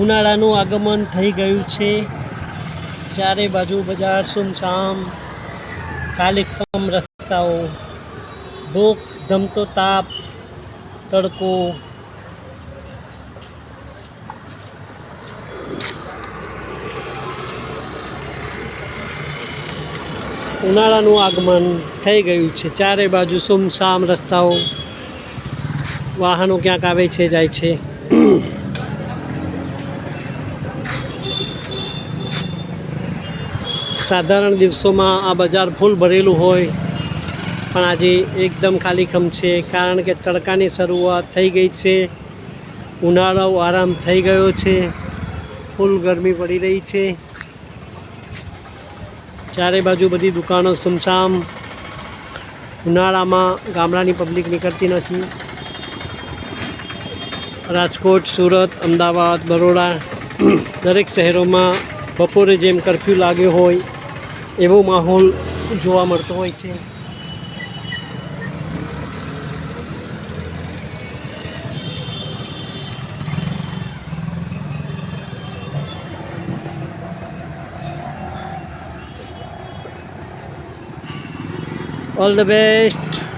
ઉનાળાનું આગમન થઈ ગયું છે. ચારે બાજુ બજાર, સુમસામ કાલિકમ રસ્તાઓ ભૂખ ધમતો તાપ, તડકો. ઉનાળાનું આગમન થઈ ગયું છે. ચારે બાજુ સુમસામ રસ્તાઓ, વાહનો ક્યાંક આવે છે, જાય છે. સાધારણ દિવસોમાં આ બજાર ફૂલ ભરેલું હોય. પણ આજે એકદમ ખાલીખમ છે, કારણ કે તડકાની શરૂઆત થઈ ગઈ છે. ઉનાળો આરામ થઈ ગયો છે. ફૂલ ગરમી પડી રહી છે. ચારે બાજુ બધી દુકાનો સુમસામ. ઉનાળામાં ગામડાની પબ્લિક નીકળતી નથી. રાજકોટ, સુરત, અમદાવાદ, બરોડા, દરેક શહેરોમાં બપોરે જેમ કરફ્યુ લાગ્યો હોય એવો માહોલ જોવા મળતો હોય છે. All the best